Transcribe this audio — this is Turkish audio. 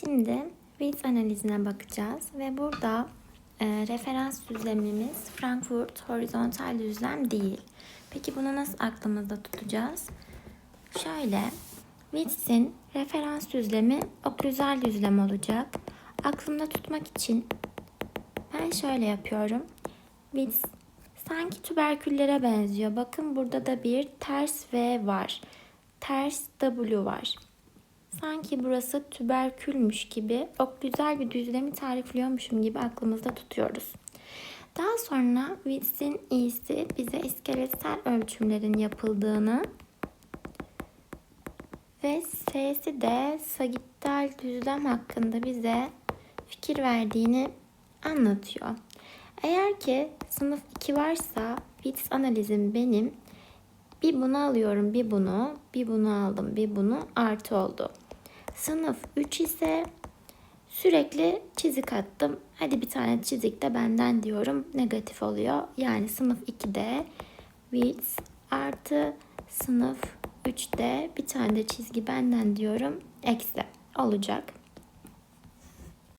Şimdi Wills analizine bakacağız ve burada e, referans düzlemimiz Frankfurt horizontal düzlem değil. Peki bunu nasıl aklımızda tutacağız? Şöyle, Wills'in referans düzlemi oklüzal düzlem olacak. Aklımda tutmak için ben şöyle yapıyorum. Wills sanki tüberküllere benziyor. Bakın burada da bir ters V var. Ters W var. Sanki burası tüberkülmüş gibi oklüzel bir düzlemi tarifliyormuşum gibi aklımızda tutuyoruz. Daha sonra Wils'in iyisi bize iskeletsel ölçümlerin yapıldığını ve S'si de sagittal düzlem hakkında bize fikir verdiğini anlatıyor. Eğer ki sınıf 2 varsa Wills analizim benim bir bunu alıyorum, bir bunu, bir bunu aldım, bir bunu artı oldu. Sınıf 3 ise sürekli çizik attım. Hadi bir tane çizik de benden diyorum. Negatif oluyor. Yani sınıf 2'de Wills artı sınıf 3'te bir tane de çizgi benden diyorum. Eksi olacak.